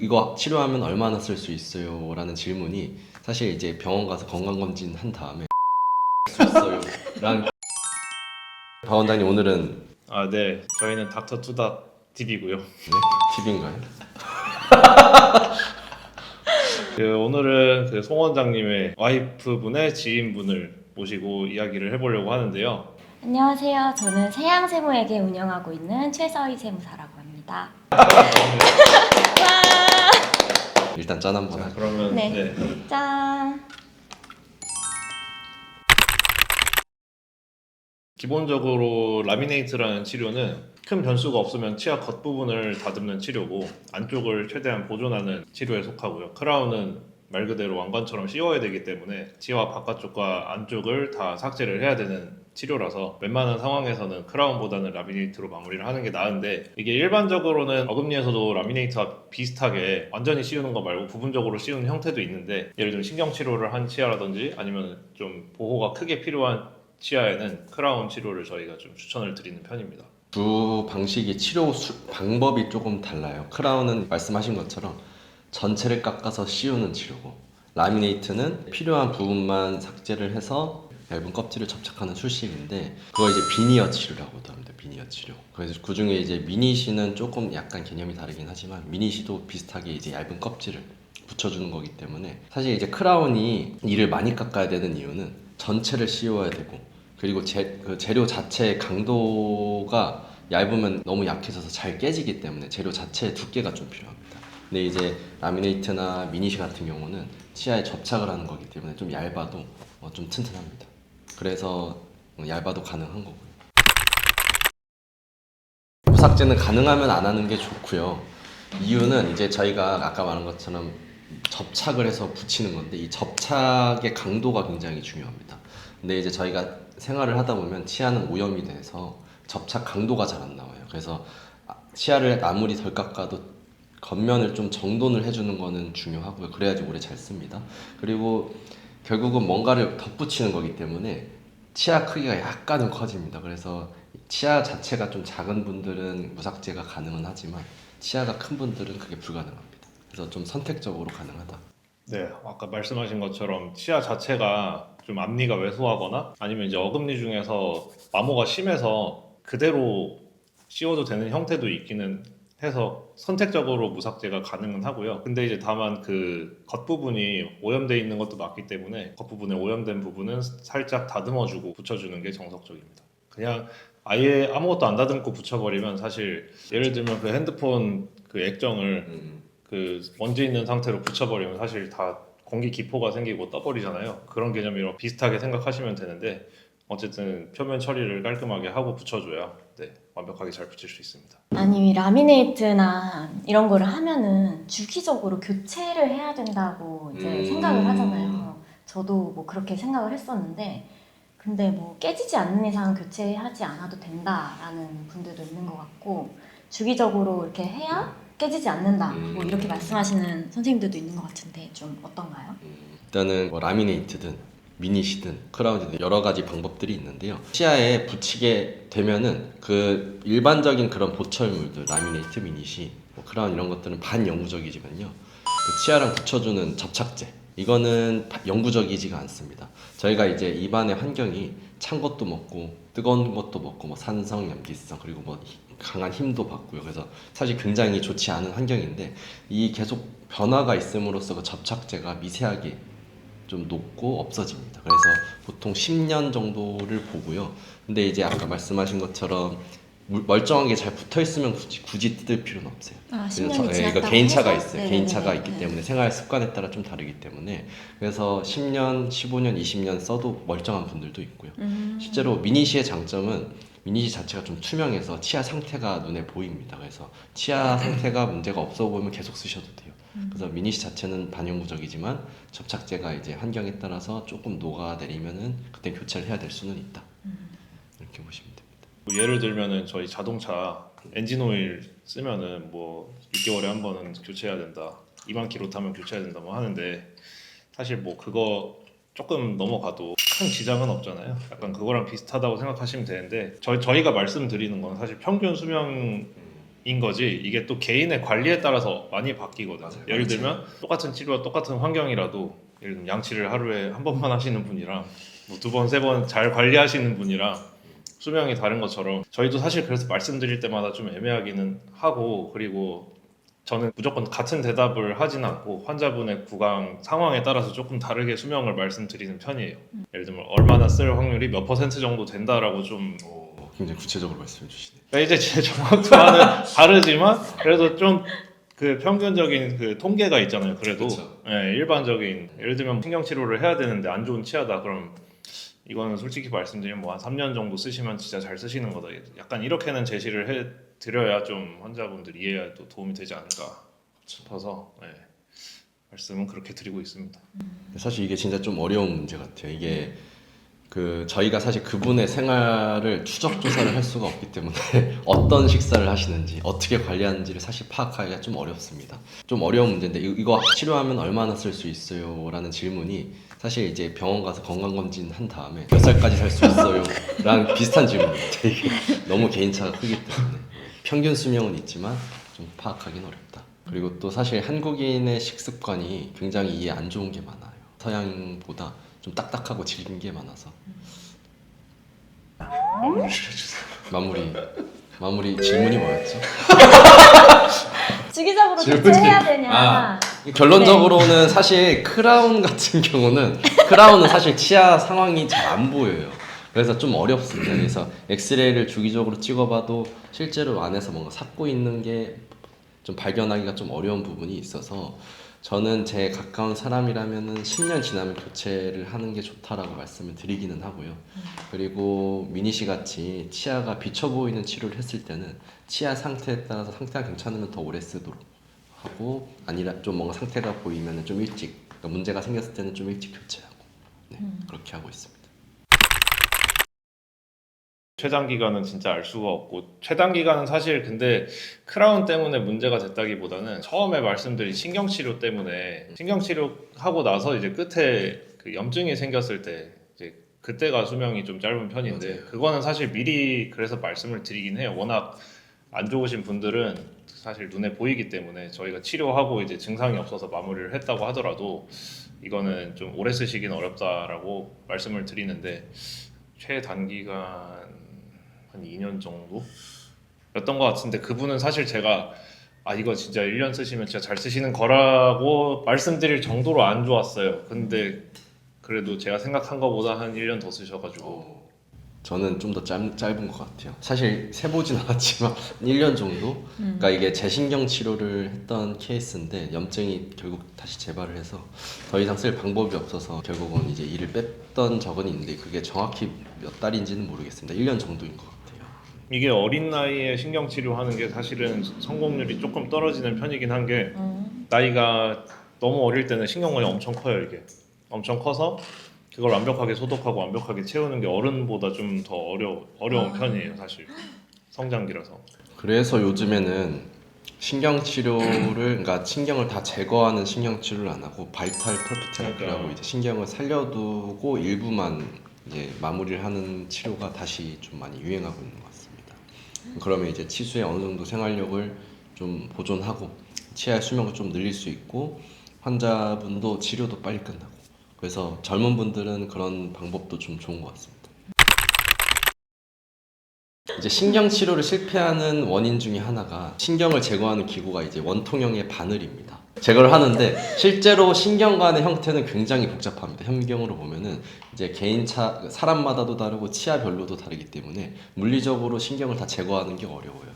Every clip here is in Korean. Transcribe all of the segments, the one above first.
이거 치료하면 얼마나 쓸 수 있어요? 라는 질문이 사실 이제 병원 가서 건강검진 한 다음에 수 있어요? 라는 박 원장님 오늘은 아, 네. 저희는 닥터 투닥 TV고요. 네? 팁인가요? 그 오늘은 그 송 원장님의 와이프분의 지인분을 모시고 이야기를 해보려고 하는데요. 안녕하세요. 저는 세양세무에게 운영하고 있는 최서희 세무사라고 합니다. 일단 짠 한번 자, 하죠. 그러면 네. 네. 짠! 기본적으로 라미네이트라는 치료는 큰 변수가 없으면 치아 겉부분을 다듬는 치료고 안쪽을 최대한 보존하는 치료에 속하고요. 크라운은 말 그대로 왕관처럼 씌워야 되기 때문에 치아 바깥쪽과 안쪽을 다 삭제를 해야 되는 치료라서 웬만한 상황에서는 크라운보다는 라미네이트로 마무리를 하는 게 나은데 이게 일반적으로는 어금니에서도 라미네이트와 비슷하게 완전히 씌우는 거 말고 부분적으로 씌우는 형태도 있는데 예를 들면 신경 치료를 한 치아라든지 아니면 좀 보호가 크게 필요한 치아에는 크라운 치료를 저희가 좀 추천을 드리는 편입니다. 두 방식이 치료 수- 방법이 조금 달라요. 크라운은 말씀하신 것처럼 전체를 깎아서 씌우는 치료고 라미네이트는 필요한 부분만 삭제를 해서 얇은 껍질을 접착하는 술식인데 그거 이제 비니어 치료라고도 합니다. 비니어 치료. 그래서 그 중에 이제 미니시는 조금 약간 개념이 다르긴 하지만 미니시도 비슷하게 이제 얇은 껍질을 붙여주는 거기 때문에 사실 이제 크라운이 이를 많이 깎아야 되는 이유는 전체를 씌워야 되고 그리고 재, 그 재료 자체의 강도가 얇으면 너무 약해져서 잘 깨지기 때문에 재료 자체의 두께가 좀 필요합니다. 근데 이제 라미네이트나 미니시 같은 경우는 치아에 접착을 하는 거기 때문에 좀 얇아도 어, 좀 튼튼합니다. 그래서 어, 얇아도 가능한 거고요. 무삭제는 가능하면 안 하는 게 좋고요. 이유는 이제 저희가 아까 말한 것처럼 접착을 해서 붙이는 건데 이 접착의 강도가 굉장히 중요합니다. 근데 이제 저희가 생활을 하다 보면 치아는 오염이 돼서 접착 강도가 잘 안 나와요. 그래서 아, 치아를 아무리 덜 깎아도 겉면을 좀 정돈을 해주는 거는 중요하고요. 그래야지 오래 잘 씁니다. 그리고 결국은 뭔가를 덧붙이는 거기 때문에 치아 크기가 약간은 커집니다. 그래서 치아 자체가 좀 작은 분들은 무삭제가 가능은 하지만 치아가 큰 분들은 그게 불가능합니다. 그래서 좀 선택적으로 가능하다. 네, 아까 말씀하신 것처럼 치아 자체가 좀 앞니가 왜소하거나 아니면 이제 어금니 중에서 마모가 심해서 그대로 씌워도 되는 형태도 있기는 해서 선택적으로 무삭제가 가능은 하고요. 근데 이제 다만 그 겉부분이 오염돼 있는 것도 맞기 때문에 겉부분에 오염된 부분은 살짝 다듬어주고 붙여주는 게 정석적입니다. 그냥 아예 아무것도 안 다듬고 붙여버리면 사실 예를 들면 그 핸드폰 그 액정을 그 먼지 있는 상태로 붙여버리면 사실 다 공기 기포가 생기고 떠버리잖아요. 그런 개념이랑 비슷하게 생각하시면 되는데 어쨌든 표면 처리를 깔끔하게 하고 붙여줘야 네, 완벽하게 잘 붙일 수 있습니다. 아니, 라미네이트나 이런 거를 하면은 주기적으로 교체를 해야 된다고 이제 음. 생각을 하잖아요. 저도 뭐 그렇게 생각을 했었는데, 근데 뭐 깨지지 않는 이상 교체하지 않아도 된다라는 분들도 있는 것 같고, 주기적으로 이렇게 해야 깨지지 않는다. 뭐 음. 이렇게 말씀하시는 선생님들도 있는 것 같은데, 좀 어떤가요? 일단은 뭐 라미네이트든 미니시든 크라운이든 여러 가지 방법들이 있는데요. 치아에 붙이게 되면은 그 일반적인 그런 보철물들 라미네이트, 미니시, 뭐 크라운 이런 것들은 반영구적이지만요. 그 치아랑 붙여주는 접착제 이거는 바- 영구적이지가 않습니다. 저희가 이제 입안의 환경이 찬 것도 먹고 뜨거운 것도 먹고 뭐 산성, 염기성 그리고 뭐 히- 강한 힘도 받고요. 그래서 사실 굉장히 좋지 않은 환경인데 이 계속 변화가 있음으로써 그 접착제가 미세하게 좀 녹고 없어집니다. 그래서 보통 10년 정도를 보고요. 근데 이제 아까 말씀하신 것처럼 물- 멀쩡하게 잘 붙어 있으면 굳이, 굳이 뜯을 필요는 없어요. 아, 그래서 10년이 저- 예, 지났다고 이거 개인차가 해서? 있어요. 네네네. 개인차가 있기 네. 때문에 생활 습관에 따라 좀 다르기 때문에 그래서 10년, 15년, 20년 써도 멀쩡한 분들도 있고요. 음. 실제로 미니시의 장점은 미니시 자체가 좀 투명해서 치아 상태가 눈에 보입니다. 그래서 치아 상태가 문제가 없어 보이면 계속 쓰셔도 돼요. 그래서 미니시 자체는 반영구적이지만 접착제가 이제 환경에 따라서 조금 녹아내리면은 그때 교체를 해야 될 수는 있다. 이렇게 보시면 됩니다. 뭐 예를 들면은 저희 자동차 엔진 오일 쓰면은 뭐 6개월에 한 번은 교체해야 된다. 2만 킬로 타면 교체해야 된다 뭐 하는데 사실 뭐 그거 조금 넘어가도 큰 지장은 없잖아요. 약간 그거랑 비슷하다고 생각하시면 되는데 저희 저희가 말씀드리는 건 사실 평균 수명이 인 거지 이게 또 개인의 관리에 따라서 많이 바뀌거든. 맞아요. 예를 들면 똑같은 치료와 똑같은 환경이라도 예를 들면 양치를 하루에 한 번만 하시는 분이랑 뭐 두 번 세 번 잘 관리하시는 분이랑 수명이 다른 것처럼 저희도 사실 그래서 말씀드릴 때마다 좀 애매하기는 하고 그리고 저는 무조건 같은 대답을 하진 않고 환자분의 구강 상황에 따라서 조금 다르게 수명을 말씀드리는 편이에요. 예를 들면 얼마나 쓸 확률이 몇 퍼센트 정도 된다라고 좀 어, 굉장히 구체적으로 말씀해 주시네. 그러니까 이제 제 정확도와는 다르지만 그래도 좀 그 평균적인 그 통계가 있잖아요. 그래도 그쵸. 예, 일반적인 예를 들면 신경 치료를 해야 되는데 안 좋은 치아다 그럼 이거는 솔직히 말씀드리면 뭐 한 3년 정도 쓰시면 진짜 잘 쓰시는 거다. 약간 이렇게는 제시를 해 드려야 좀 환자분들 이해에도 도움이 되지 않을까 싶어서 예, 말씀은 그렇게 드리고 있습니다. 사실 이게 진짜 좀 어려운 문제 같아요. 이게 그 저희가 사실 그분의 생활을 추적 조사를 할 수가 없기 때문에 어떤 식사를 하시는지 어떻게 관리하는지를 사실 파악하기가 좀 어렵습니다. 좀 어려운 문제인데 이- 이거 치료하면 얼마나 쓸 수 있어요?라는 질문이 사실 이제 병원 가서 건강 검진 한 다음에 몇 살까지 살 수 있어요?랑 비슷한 질문입니다. 이게 너무 개인차가 크기 때문에 평균 수명은 있지만 좀 파악하기는 어렵다. 그리고 또 사실 한국인의 식습관이 굉장히 이해 안 좋은 게 많아요. 서양보다 좀 딱딱하고 질긴 게 많아서 해주세요. 마무리 마무리 질문이 뭐였죠? 주기적으로 질문이- 교체해야 되냐? 아. 결론적으로는 사실 크라운 같은 경우는 크라운은 사실 치아 상황이 잘 안 보여요. 그래서 좀 어렵습니다. 그래서 엑스레이를 주기적으로 찍어봐도 실제로 안에서 뭔가 삭고 있는 게 좀 발견하기가 좀 어려운 부분이 있어서 저는 제 가까운 사람이라면은 10년 지나면 교체를 하는 게 좋다라고 말씀을 드리기는 하고요. 그리고 미니 씨 같이 치아가 비쳐 보이는 치료를 했을 때는 치아 상태에 따라서 상태가 괜찮으면 더 오래 쓰도록 하고 아니라 좀 뭔가 상태가 보이면 좀 일찍 그러니까 문제가 생겼을 때는 좀 일찍 교체하고 네, 음. 그렇게 하고 있습니다. 최단 기간은 진짜 알 수가 없고 최단 기간은 사실 근데 크라운 때문에 문제가 됐다기보다는 처음에 말씀드린 신경 치료 때문에 신경 치료 하고 나서 이제 끝에 그 염증이 생겼을 때 이제 그때가 수명이 좀 짧은 편인데 맞아요. 그거는 사실 미리 그래서 말씀을 드리긴 해요. 워낙 안 좋으신 분들은 사실 눈에 보이기 때문에 저희가 치료하고 이제 증상이 없어서 마무리를 했다고 하더라도 이거는 좀 오래 쓰시기는 어렵다라고 말씀을 드리는데 최단기간 한 2년 정도 였던 것 같은데 그분은 사실 제가 아 이거 진짜 1년 쓰시면 진짜 잘 쓰시는 거라고 말씀드릴 정도로 안 좋았어요. 근데 그래도 제가 생각한 것보다 한 1년 더 쓰셔가지고 저는 좀 더 짧은 것 같아요. 사실 세보진 않았지만 1년 정도. 음. 그러니까 이게 재신경 치료를 했던 케이스인데 염증이 결국 다시 재발을 해서 더 이상 쓸 방법이 없어서 결국은 이제 이를 뺐던 적은 있는데 그게 정확히 몇 달인지는 모르겠습니다. 1년 정도인 것 같아요. 이게 어린 나이에 신경 치료하는 게 사실은 성공률이 조금 떨어지는 편이긴 한게 음. 나이가 너무 어릴 때는 신경관이 엄청 커요 이게 엄청 커서 그걸 완벽하게 소독하고 완벽하게 채우는 게 어른보다 좀 더 어려 어려운 아. 편이에요 사실 성장기라서 그래서 요즘에는 신경 치료를 그러니까 신경을 다 제거하는 신경 치료를 안 하고 바이탈 펄프 테라피라고 그러니까. 이제 신경을 살려두고 일부만 이제 마무리를 하는 치료가 다시 좀 많이 유행하고 있는 것 같습니다. 그러면 이제 치수의 어느 정도 생활력을 좀 보존하고 치아의 수명을 좀 늘릴 수 있고 환자분도 치료도 빨리 끝나고 그래서 젊은 분들은 그런 방법도 좀 좋은 것 같습니다. 이제 신경 치료를 실패하는 원인 중에 하나가 신경을 제거하는 기구가 이제 원통형의 바늘입니다. 제거를 하는데 실제로 신경관의 형태는 굉장히 복잡합니다. 현경으로 보면은 이제 개인차 사람마다도 다르고 치아별로도 다르기 때문에 물리적으로 신경을 다 제거하는 게 어려워요.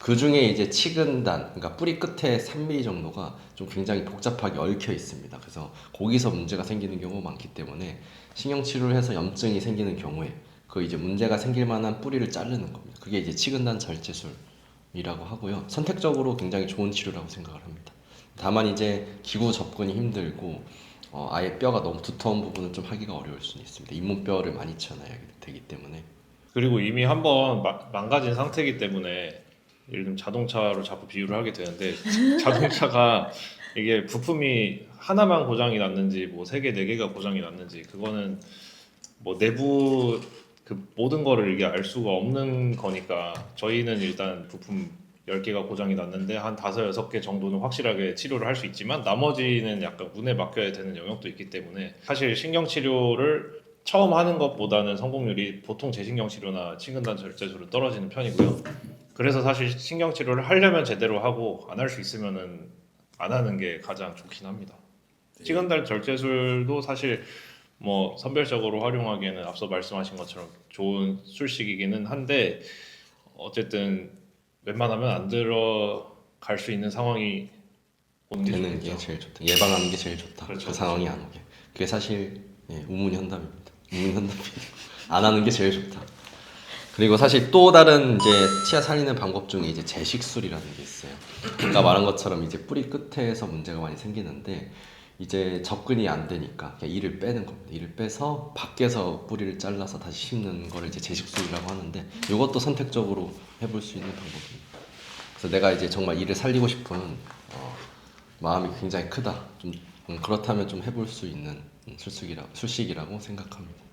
그 중에 이제 치근단, 그러니까 뿌리 끝에 3mm 정도가 좀 굉장히 복잡하게 얽혀 있습니다. 그래서 거기서 문제가 생기는 경우가 많기 때문에 신경 치료를 해서 염증이 생기는 경우에 그 이제 문제가 생길 만한 뿌리를 자르는 겁니다. 그게 이제 치근단 절제술이라고 하고요. 선택적으로 굉장히 좋은 치료라고 생각을 합니다. 다만 이제 기구 접근이 힘들고 어, 아예 뼈가 너무 두터운 부분은 좀 하기가 어려울 수는 있습니다. 잇몸뼈를 많이 치어놔야 되기 때문에 그리고 이미 한번 망가진 상태이기 때문에 예를 들면 자동차로 자꾸 비유를 하게 되는데 자동차가 이게 부품이 하나만 고장이 났는지 뭐 세 개 네 개가 고장이 났는지 그거는 뭐 내부 그 모든 거를 이게 알 수가 없는 거니까 저희는 일단 부품 10개가 고장이 났는데 한 5, 6개 정도는 확실하게 치료를 할 수 있지만 나머지는 약간 운에 맡겨야 되는 영역도 있기 때문에 사실 신경치료를 처음 하는 것보다는 성공률이 보통 재신경치료나 친근단 절제술은 떨어지는 편이고요. 그래서 사실 신경 치료를 하려면 제대로 하고 안 할 수 있으면은 안 하는 게 가장 좋긴 합니다. 치근단 절제술도 사실 뭐 선별적으로 활용하기에는 앞서 말씀하신 것처럼 좋은 술식이기는 한데 어쨌든 웬만하면 안 들어갈 수 있는 상황이 오는 게 되는 게 좋겠죠. 제일 좋다. 예방하는 게 제일 좋다. 그렇죠, 그 상황이 안 오게. 그게 사실 예, 우문현답입니다. 우문현답이 안 하는 게 제일 좋다. 그리고 사실 또 다른 이제 치아 살리는 방법 중에 이제 제식술이라는 게 있어요. 아까 말한 것처럼 이제 뿌리 끝에서 문제가 많이 생기는데 이제 접근이 안 되니까 그냥 이를 빼는 겁니다. 이를 빼서 밖에서 뿌리를 잘라서 다시 심는 거를 이제 제식술이라고 하는데 이것도 선택적으로 해볼 수 있는 방법입니다. 그래서 내가 이제 정말 이를 살리고 싶은 어, 마음이 굉장히 크다. 좀 음, 그렇다면 좀 해볼 수 있는 음, 술식이라 술식이라고 생각합니다.